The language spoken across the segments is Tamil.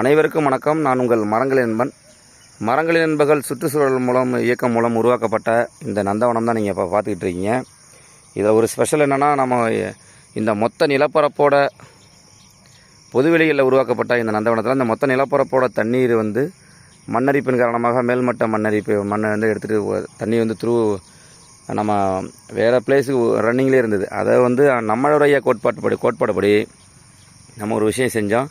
அனைவருக்கும் வணக்கம். நான் உங்கள் மரங்கள் என்பன் மரங்கள் என்பகள் சுற்றுச்சூழல் மூலம் இயக்கம் மூலம் உருவாக்கப்பட்ட இந்த நந்தவனம் தான் நீங்கள் இப்போ பார்த்துக்கிட்டு இருக்கீங்க. இதில் ஒரு ஸ்பெஷல் என்னென்னா நம்ம இந்த மொத்த நிலப்பரப்போட பொதுவெளிகளில் உருவாக்கப்பட்ட இந்த நந்தவனத்தில் இந்த மொத்த நிலப்பரப்போட தண்ணீர் வந்து மண்ணரிப்பின் காரணமாக மேல்மட்ட மண்ணரிப்பு மண்ணை வந்து எடுத்துகிட்டு தண்ணி வந்து த்ரூ நம்ம வேறு பிளேஸுக்கு ரன்னிங்லேயே இருந்தது. அதை வந்து நம்மளுடைய கோட்பாட்டுப்படி கோட்பாடுபடி நம்ம ஒரு விஷயம் செஞ்சோம்.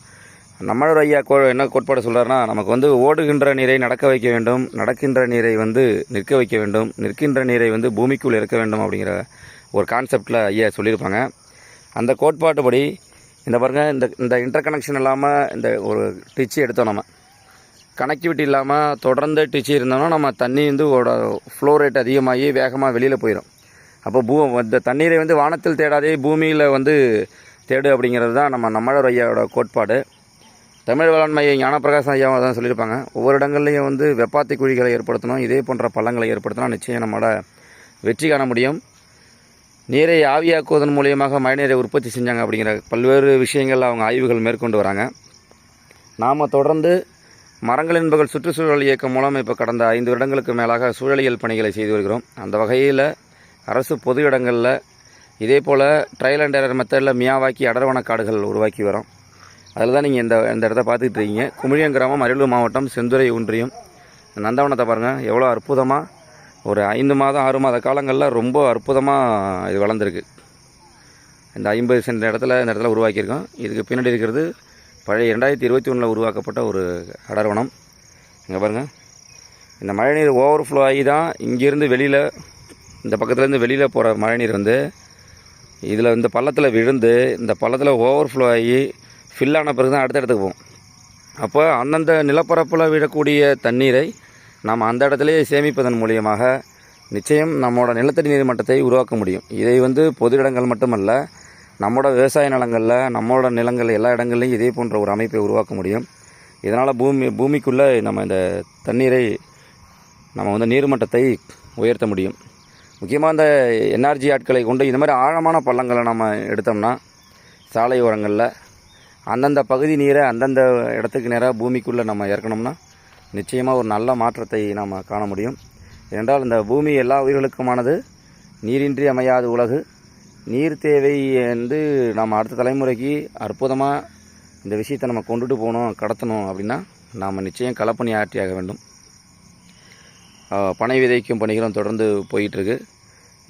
நம்மளோட ஐயா கோ என்ன கோட்பாடு சொல்கிறாருன்னா நமக்கு வந்து ஓடுகின்ற நீரை நடக்க வைக்க வேண்டும் நடக்கின்ற நீரை வந்து நிற்க வைக்க வேண்டும் நிற்கின்ற நீரை வந்து பூமிக்குள் இருக்க வேண்டும் அப்படிங்கிற ஒரு கான்செப்டில் ஐயா சொல்லியிருப்பாங்க. அந்த கோட்பாட்டுப்படி இந்த பாருங்கள் இந்த இந்த இன்டர் கனெக்ஷன் இல்லாமல் இந்த ஒரு டிச்சு எடுத்தோம் நம்ம. கனெக்டிவிட்டி இல்லாமல் தொடர்ந்து டிச்சு இருந்தோம்னா நம்ம தண்ணி வந்து ஓட ஃப்ளோ ரேட் அதிகமாகி வேகமாக வெளியில் போயிடும் அப்போ பூ இந்த தண்ணீரை வந்து வானத்தில் தேடாதே பூமியில் வந்து தேடு அப்படிங்கிறது தான் நம்ம நம்மளோட ஐயாவோட கோட்பாடு. தமிழ் வேளாண்மையை ஞானப்பிரகாசம் ஐயாவை தான் சொல்லியிருப்பாங்க. ஒவ்வொரு இடங்கள்லையும் வந்து வெப்பாத்தி குழிகளை ஏற்படுத்தணும் இதே போன்ற பள்ளங்களை ஏற்படுத்தினா நிச்சயம் நம்மளோட வெற்றி காண முடியும். நீரை ஆவியாக்குவதன் மூலியமாக மழைநீரை உற்பத்தி செஞ்சாங்க அப்படிங்கிற பல்வேறு விஷயங்கள் அவங்க ஆய்வுகள் மேற்கொண்டு வராங்க. நாம் தொடர்ந்து மரங்கள் என்பகள் சுற்றுச்சூழல் இயக்கம் மூலம் இப்போ கடந்த ஐந்து வருடங்களுக்கு மேலாக சூழலியல் பணிகளை செய்து வருகிறோம். அந்த வகையில் அரசு பொது இடங்களில் இதே போல் ட்ரையல் அண்ட் எரர் மெத்தடில் மியாவாக்கி அடர்வன காடுகள் உருவாக்கி வரோம். அதில் தான் நீங்கள் இந்த இந்த இடத்த பார்த்துக்கிட்டு இருக்கீங்க குமிழியம் கிராமம் அரியலூர் மாவட்டம் செந்துறை ஒன்றியம். நந்தவனத்தை பாருங்கள் எவ்வளோ அற்புதமாக ஒரு ஐந்து மாதம் ஆறு மாத காலங்களில் ரொம்ப அற்புதமாக இது வளர்ந்துருக்கு. இந்த ஐம்பது சென்ட் இடத்துல இந்த இடத்துல உருவாக்கியிருக்கோம். இதுக்கு பின்னாடி இருக்கிறது பழைய ரெண்டாயிரத்தி இருபத்தி ஒன்றில் உருவாக்கப்பட்ட ஒரு அடர்வனம். இங்கே பாருங்கள் இந்த மழைநீர் ஓவர் ஃப்ளோ ஆகி தான் இங்கேருந்து வெளியில் இந்த பக்கத்துலேருந்து வெளியில் போகிற மழைநீர் வந்து இதில் இந்த பள்ளத்தில் விழுந்து இந்த பள்ளத்தில் ஓவர்ஃப்ளோ ஆகி ஃபில் ஆன பிறகு தான் அடுத்த இடத்துக்கு போகும் அப்போ அந்தந்த நிலப்பரப்பில் விடக்கூடிய தண்ணீரை நாம் அந்த இடத்துலையே சேமிப்பதன் மூலியமாக நிச்சயம் நம்மளோட நிலத்தடி நீர் மட்டத்தை உருவாக்க முடியும். இதை வந்து பொது இடங்கள் மட்டுமல்ல நம்மளோட விவசாய நிலங்களில் நம்மளோட நிலங்கள் எல்லா இடங்கள்லையும் இதே போன்ற ஒரு அமைப்பை உருவாக்க முடியும். இதனால் பூமி பூமிக்குள்ளே நம்ம இந்த தண்ணீரை நம்ம வந்து நீர்மட்டத்தை உயர்த்த முடியும். முக்கியமாக இந்த என்ஆர்ஜி ஆட்களை கொண்டு இந்த மாதிரி ஆழமான பள்ளங்களை நம்ம எடுத்தோம்னா சாலை ஓரங்களில் அந்தந்த பகுதி நீரை அந்தந்த இடத்துக்கு நேராக பூமிக்குள்ளே நம்ம இறக்கணும்னா நிச்சயமாக ஒரு நல்ல மாற்றத்தை நாம் காண முடியும். ஏனென்றால் இந்த பூமி எல்லா உயிர்களுக்குமானது நீரின்றி அமையாத உலகு. நீர் தேவை வந்து நம்ம அடுத்த தலைமுறைக்கு அற்புதமாக இந்த விஷயத்தை நம்ம கொண்டுட்டு போகணும் கடத்தணும் அப்படின்னா நாம் நிச்சயம் களப்பணி ஆற்றியாக வேண்டும். பனை விதைக்கும் பணிகளும் தொடர்ந்து போயிட்டுருக்கு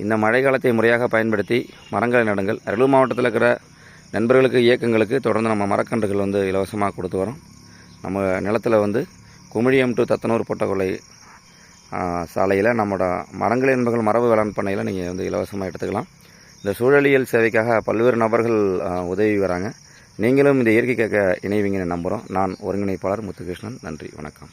இந்த மழை காலத்தை முறையாக பயன்படுத்தி மரங்களை நடுங்கள். அரியலூர் மாவட்டத்தில் இருக்கிற நண்பர்களுக்கு இயக்கங்களுக்கு தொடர்ந்து நம்ம மரக்கன்றுகள் வந்து இலவசமாக கொடுத்து வரோம். நம்ம நிலத்தில் வந்து குமிழியம் டு தத்தனூர் பொட்டக்கொள்ளை சாலையில் நம்மளோட மரங்கள் என்பகள் மரபு வேளாண் பண்ணையில் நீங்கள் வந்து இலவசமாக எடுத்துக்கலாம். இந்த சூழலியல் சேவைக்காக பல்வேறு நபர்கள் உதவி வராங்க. நீங்களும் இந்த இயற்கை கேட்க இணைவீங்கன்னு நம்புகிறோம் நான் ஒருங்கிணைப்பாளர் முத்துகிருஷ்ணன். நன்றி வணக்கம்.